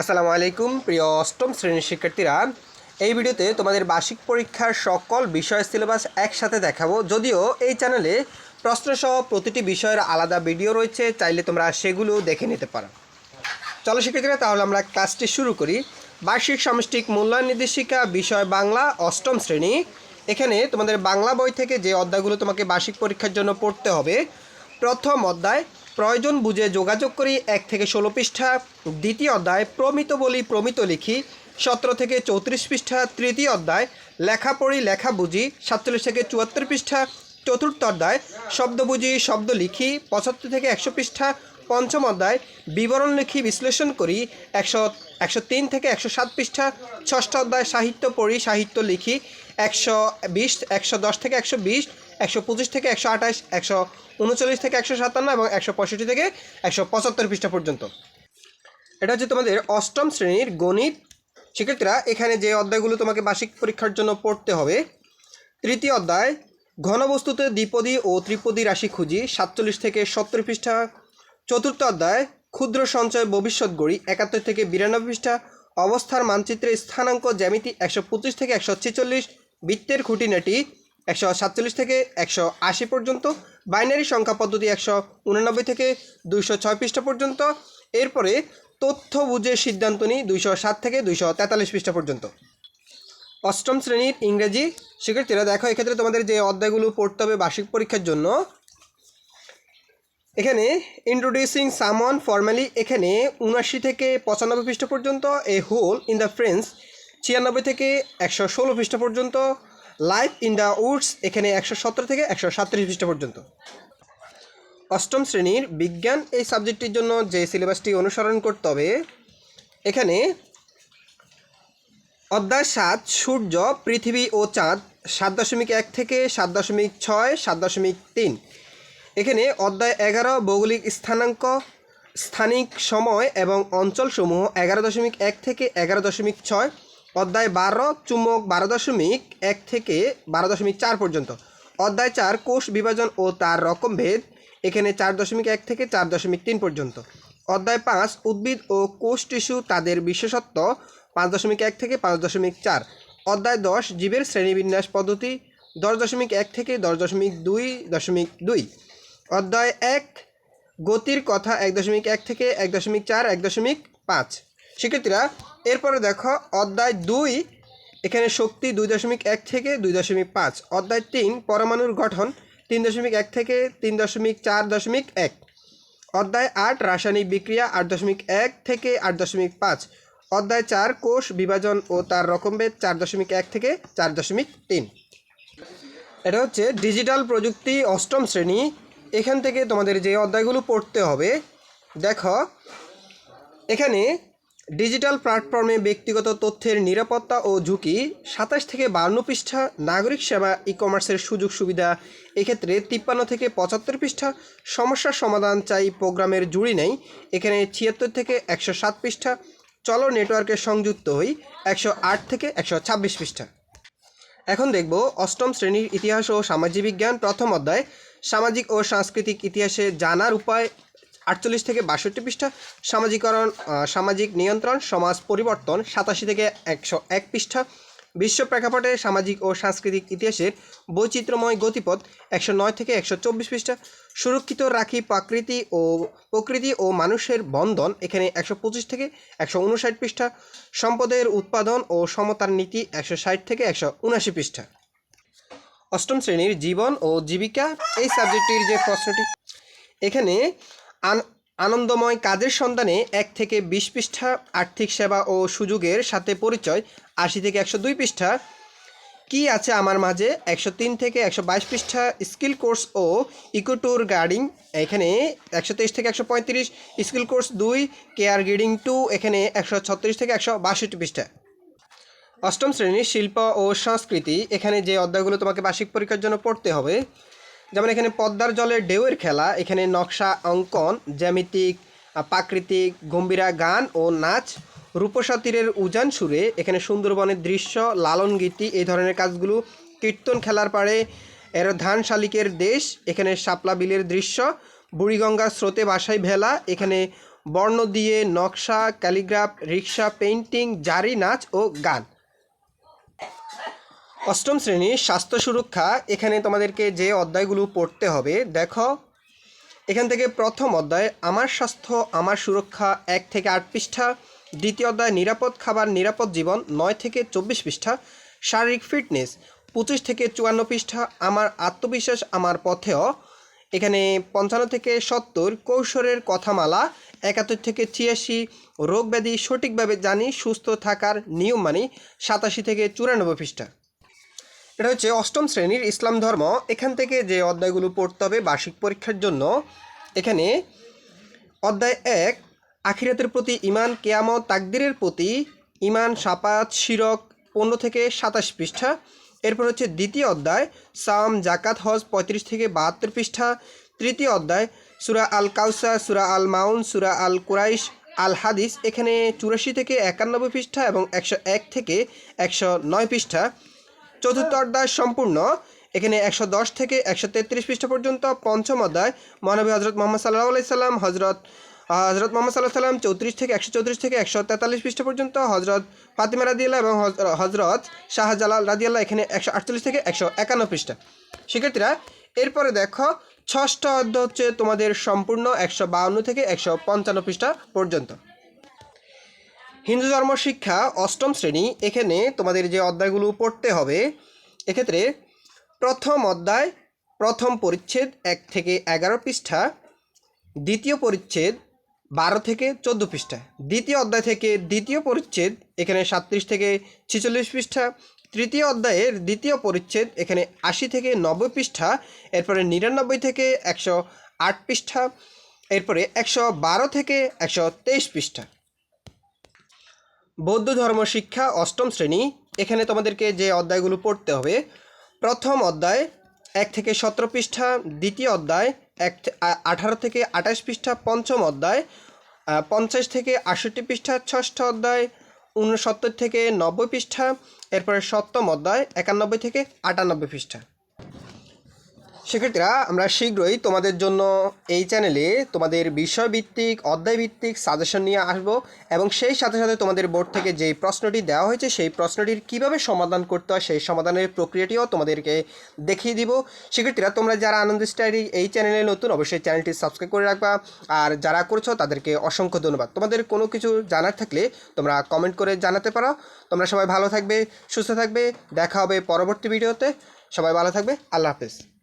আসসালামু আলাইকুম, প্রিয় অষ্টম শ্রেণির শিক্ষার্থীরা। এই ভিডিওতে তোমাদের বার্ষিক পরীক্ষার সকল বিষয় সিলেবাস একসাথে দেখাবো। যদিও এই চ্যানেলে প্রশ্নসহ প্রতিটি বিষয়ের আলাদা ভিডিও রয়েছে, চাইলে তোমরা সেগুলো দেখে নিতে পারো। চলো শিক্ষার্থীরা, তাহলে আমরা ক্লাসটি শুরু করি। বার্ষিক সামষ্টিক মূল্যায়ন নির্দেশিকা, বিষয় বাংলা, অষ্টম শ্রেণি। এখানে তোমাদের বাংলা বই থেকে যে অধ্যায়গুলো তোমাকে বার্ষিক পরীক্ষার জন্য পড়তে হবে, প্রথম অধ্যায় প্রয়োজন বুঝে যোগাযোগ করি এক থেকে ষোলো পৃষ্ঠা। দ্বিতীয় অধ্যায়, প্রমিত বলি প্রমিত লিখি। সতেরো থেকে চৌত্রিশ পৃষ্ঠা, তৃতীয় অধ্যায়, লেখা পড়ি লেখা বুঝি। সাতচল্লিশ থেকে চুয়াত্তর পৃষ্ঠা, চতুর্থ অধ্যায়, শব্দ বুঝি, শব্দ লিখি। পঁচাত্তর থেকে একশো পৃষ্ঠা, পঞ্চম অধ্যায়, বিবরণ লিখি, বিশ্লেষণ করি। একশো একশো তিন থেকে একশো সাত পৃষ্ঠা, ষষ্ঠ অধ্যায়, সাহিত্য পড়ি, সাহিত্য লিখি। একশো বিশ, একশো দশ থেকে একশো বিশ একশো পঁচিশ থেকে একশো আঠাশ, একশো উনচল্লিশ থেকে একশো সাতান্ন এবং একশো পঁয়ষট্টি থেকে একশো পঁচাত্তর পৃষ্ঠা পর্যন্ত। এটা হচ্ছে তোমাদের অষ্টম শ্রেণির গণিত শিক্ষার্থীরা, এখানে যে অধ্যায়গুলো তোমাকে বার্ষিক পরীক্ষার জন্য পড়তে হবে, তৃতীয় অধ্যায়, ঘনবস্তুতে দ্বিপদী ও ত্রিপদী রাশি খুঁজি, সাতচল্লিশ থেকে সত্তর পৃষ্ঠা। চতুর্থ অধ্যায়, ক্ষুদ্র সঞ্চয় ভবিষ্যৎ গড়ি, একাত্তর থেকে বিরানব্বই পৃষ্ঠা। অবস্থার মানচিত্রে স্থানাঙ্ক জ্যামিতি একশো পঁচিশ থেকে একশো ছেচল্লিশ, বৃত্তের খুঁটিনাটি একশো সাতচল্লিশ থেকে একশো আশি পর্যন্ত, বাইনারি সংখ্যা পদ্ধতি একশো উনানব্বই থেকে দুইশো ছয় পৃষ্ঠা পর্যন্ত, এরপরে তথ্য বুঝে সিদ্ধান্ত নিই দুইশো সাত থেকে দুইশো তেতাল্লিশ পৃষ্ঠা পর্যন্ত। অষ্টম শ্রেণির ইংরেজি শিক্ষার্থীরা, দেখো এক্ষেত্রে তোমাদের যে অধ্যায়গুলো পড়তে হবে বার্ষিক পরীক্ষার জন্য, এখানে ইন্ট্রোডিউসিং সামন ফর্মালি এখানে উনাশি থেকে পঁচানব্বই পৃষ্ঠা পর্যন্ত a hole in the fence ছিয়ানব্বই থেকে একশো ষোলো পৃষ্ঠা পর্যন্ত লাইফ ইন দ্য উডস এখানে একশো সতেরো থেকে একশো সাতত্রিশ পৃষ্ঠা পর্যন্ত। অষ্টম শ্রেণির বিজ্ঞান এই সাবজেক্টটির জন্য যে সিলেবাসটি অনুসরণ করতে হবে, এখানে অধ্যায় সাত, সূর্য, পৃথিবী ও চাঁদ সাত দশমিক এক থেকে সাত দশমিক ছয়, সাত দশমিক তিন। এখানে অধ্যায় এগারো, ভৌগোলিক স্থানাঙ্ক, স্থানিক সময় এবং অঞ্চলসমূহ এগারো দশমিক এক থেকে এগারো দশমিক ছয় অধ্যায় বারো, চুম্বক বারো দশমিক এক থেকে বারো দশমিক চার পর্যন্ত। অধ্যায় চার, কোষ বিভাজন ও তার রকমভেদ এখানে চার দশমিক এক থেকে চার দশমিক তিন পর্যন্ত। অধ্যায় পাঁচ, উদ্ভিদ ও কোষ টিস্যু তাদের বিশেষত্ব, পাঁচ দশমিক এক থেকে পাঁচ দশমিক চার। অধ্যায় দশ, জীবের শ্রেণীবিন্যাস পদ্ধতি, দশ দশমিক এক থেকে দশ দশমিক দুই দশমিক দুই। অধ্যায় এক, গতির কথা এক দশমিক এক থেকে এক দশমিক চার, এক দশমিক পাঁচ। শিক্ষার্থীরা, এরপরে দেখো, অধ্যায় দুই, এখানে শক্তি দুই দশমিক এক থেকে দুই দশমিক পাঁচ। অধ্যায় তিন, পরমাণুর গঠন তিন দশমিক এক থেকে তিন দশমিক চার দশমিক এক। অধ্যায় আট, রাসায়নিক বিক্রিয়া আট দশমিক এক থেকে আট দশমিক পাঁচ। অধ্যায় চার, কোষ বিভাজন ও তার রকমভেদ চার দশমিক এক থেকে চার দশমিক তিন। এটা হচ্ছে ডিজিটাল প্রযুক্তি অষ্টম শ্রেণি। এখান থেকে তোমাদের যে অধ্যায়গুলো পড়তে হবে, দেখো, এখানে ডিজিটাল প্ল্যাটফর্মে ব্যক্তিগত তথ্যের নিরাপত্তা ও ঝুঁকি, সাতাশ থেকে বান্ন পৃষ্ঠা নাগরিক সেবা ই কমার্সের সুযোগ সুবিধা, এক্ষেত্রে তিপ্পান্ন থেকে পঁচাত্তর পৃষ্ঠা সমস্যার সমাধান চাই প্রোগ্রামের জুড়ি নেই, এখানে ছিয়াত্তর থেকে একশো সাত পৃষ্ঠা, চলো নেটওয়ার্কে সংযুক্ত হই একশো আট থেকে একশো ছাব্বিশ পৃষ্ঠা। এখন দেখব অষ্টম শ্রেণির ইতিহাস ও সামাজিক বিজ্ঞান প্রথম অধ্যায়, সামাজিক ও সাংস্কৃতিক ইতিহাসে জানার উপায় আটচল্লিশ থেকে বাষট্টি পৃষ্ঠা, সামাজিকরণ সামাজিক নিয়ন্ত্রণ, সমাজ পরিবর্তন, সাতাশি থেকে একশো এক পৃষ্ঠা, বিশ্ব প্রেক্ষাপটে সামাজিক ও সাংস্কৃতিক ইতিহাসের বৈচিত্র্যময় গতিপথ একশো নয় থেকে একশো চব্বিশ পৃষ্ঠা, সুরক্ষিত রাখি প্রকৃতি ও প্রকৃতি ও মানুষের বন্ধন এখানে একশো পঁচিশ থেকে একশো উনষাট পৃষ্ঠা, সম্পদের উৎপাদন ও সমতার নীতি একশো ষাট থেকে একশো উনআশি পৃষ্ঠা। অষ্টম শ্রেণির জীবন ও জীবিকা, এই সাবজেক্টটির যে প্রশ্নটি, এখানে আনন্দময় কাজের সন্ধানে এক থেকে বিশ পৃষ্ঠা আর্থিক সেবা ও সুযোগের সাথে পরিচয়, আশি থেকে একশো দুই পৃষ্ঠা। কি আছে আমার মাঝে? একশো তিন থেকে একশো বাইশ পৃষ্ঠা স্কিল কোর্স ও ইকোট্যুর গার্ডিং, এখানে একশো তেইশ থেকে একশো পঁয়ত্রিশ, স্কিল কোর্স দুই, কেয়ার গিডিং টু, এখানে একশো ছত্রিশ থেকে একশো বাষট্টি পৃষ্ঠা। অষ্টম শ্রেণির শিল্প ও সংস্কৃতি, এখানে যে অধ্যায়গুলো তোমাকে বার্ষিক পরীক্ষার জন্য পড়তে হবে যেমন এখানে পদ্মার জলের ঢেউয়ের খেলা, এখানে নকশা, অঙ্কন, জ্যামিতিক প্রাকৃতিক, গম্ভীরা গান ও নাচ, রূপসা তীরের উজান সুরে, এখানে সুন্দরবনের দৃশ্য, লালন গীতি, এই ধরনের কাজগুলো, কীর্তন খেলার পাড়ে, এর ধান শালিকের দেশ, এখানে শাপলা বিলের দৃশ্য, বুড়িগঙ্গার স্রোতে বাসায় ভেলা, এখানে বর্ণ দিয়ে নকশা, ক্যালিগ্রাফ, রিক্সা, পেইন্টিং, জারি নাচ ও গান। অষ্টম শ্রেণি স্বাস্থ্য সুরক্ষা, এখানে তোমাদেরকে যে অধ্যায়গুলো পড়তে হবে, দেখো, এখান থেকে প্রথম অধ্যায়, আমার স্বাস্থ্য, আমার সুরক্ষা, এক থেকে আট পৃষ্ঠা। দ্বিতীয় অধ্যায়, নিরাপদ খাবার, নিরাপদ জীবন, নয় থেকে চব্বিশ পৃষ্ঠা। শারীরিক ফিটনেস, পঁচিশ থেকে চুয়ান্ন পৃষ্ঠা, আমার আত্মবিশ্বাস, আমার পথেও। এখানে পঞ্চান্ন থেকে সত্তর, কৌশলের কথামালা, একাত্তর থেকে ছিয়াশি, রোগ ব্যাধি সঠিকভাবে জানি, সুস্থ থাকার নিয়ম মানি, সাতাশি থেকে চুরানব্বই পৃষ্ঠা। এটা হচ্ছে অষ্টম শ্রেণির ইসলাম ধর্ম। এখান থেকে যে অধ্যায়গুলো পড়তে হবে বার্ষিক পরীক্ষার জন্য, এখানে অধ্যায় এক, আখিরাতের প্রতি ইমান কেয়ামত, তাকদিরের প্রতি ইমান সাপাত, শিরক পনেরো থেকে সাতাশ পৃষ্ঠা। এরপর হচ্ছে দ্বিতীয় অধ্যায়, সাম জাকাত হজ পঁয়ত্রিশ থেকে বাহাত্তর পৃষ্ঠা। তৃতীয় অধ্যায়, সুরা আল কাউসা সুরা আল মাউন সুরা আল কুরাইশ আল হাদিস এখানে চুরাশি থেকে একানব্বই পৃষ্ঠা এবং একশো এক থেকে একশো নয় পৃষ্ঠা। চতুর্থ অধ্যায় সম্পূর্ণ। এখানে একশো দশ থেকে একশো তেত্রিশ পৃষ্ঠা পর্যন্ত পঞ্চম অধ্যায়। মহানবী হজরত মোহাম্মদ সাল্লাহ আলাইসাল্লাম হজরত হজরত মোহাম্মদ সাল্লাহ সাল্লাম চৌত্রিশ থেকে একশো চৌত্রিশ থেকে একশো তেতাল্লিশ পৃষ্ঠা পর্যন্ত হজরত ফাতিমা রাদিয়াল্লাহ এবং হজ- হজরত শাহজালাল রাদিয়াল্লাহ এখানে একশো আটচল্লিশ থেকে একশো একান্ন পৃষ্ঠা। শিক্ষার্থীরা, এরপরে দেখো, ষষ্ঠ অধ্যায় হচ্ছে তোমাদের সম্পূর্ণ একশো বাউন্ন থেকে একশো পঞ্চান্ন পৃষ্ঠা পর্যন্ত। হিন্দু ধর্ম শিক্ষা অষ্টম শ্রেণি, এখানে তোমাদের যে অধ্যায়গুলো পড়তে হবে, এক্ষেত্রে প্রথম অধ্যায়, প্রথম পরিচ্ছেদ এক থেকে এগারো পৃষ্ঠা, দ্বিতীয় পরিচ্ছেদ বারো থেকে চোদ্দ পৃষ্ঠা। দ্বিতীয় অধ্যায় থেকে দ্বিতীয় পরিচ্ছেদ, এখানে সাতত্রিশ থেকে ছেচল্লিশ পৃষ্ঠা। তৃতীয় অধ্যায়ের দ্বিতীয় পরিচ্ছেদ, এখানে আশি থেকে নব্বই পৃষ্ঠা। এরপরে নিরানব্বই থেকে একশো আট পৃষ্ঠা। এরপরে একশো বারো থেকে একশো তেইশ পৃষ্ঠা। বৌদ্ধ ধর্ম শিক্ষা অষ্টম শ্রেণি। এখানে তোমাদেরকে যে অধ্যায়গুলো পড়তে হবে, প্রথম অধ্যায় এক থেকে সতেরো পৃষ্ঠা, দ্বিতীয় অধ্যায় এক আঠারো থেকে আঠাশ পৃষ্ঠা, পঞ্চম অধ্যায় পঞ্চাশ থেকে আষট্টি পৃষ্ঠা, ষষ্ঠ অধ্যায়, উনসত্তর থেকে নব্বই পৃষ্ঠা, এরপরে সপ্তম অধ্যায়, একানব্বই থেকে আটানব্বই পৃষ্ঠা। শিক্ষার্থীরা, আমরা শীঘ্রই তোমাদের জন্য এই চ্যানেলে তোমাদের বিষয়ভিত্তিক, অধ্যায়ভিত্তিক সাজেশন নিয়ে আসব এবং সেই সাথে সাথে তোমাদের বোর্ড থেকে যে প্রশ্নটি দেওয়া হয়েছে, সেই প্রশ্নটির কীভাবে সমাধান করতে হয়, সেই সমাধানের প্রক্রিয়াটিও তোমাদেরকে দেখিয়ে দিব। শিক্ষার্থীরা, তোমরা যারা আনন্দ স্টাডি এই চ্যানেলে নতুন, অবশ্যই চ্যানেলটি সাবস্ক্রাইব করে রাখবা। আর যারা করছ, তাদেরকে অসংখ্য ধন্যবাদ। তোমাদের কোনো কিছু জানার থাকলে তোমরা কমেন্ট করে জানাতে পারো। তোমরা সবাই ভালো থাকবে, সুস্থ থাকবে। দেখা হবে পরবর্তী ভিডিওতে সবাই ভালো থাকবে। আল্লাহ হাফেজ।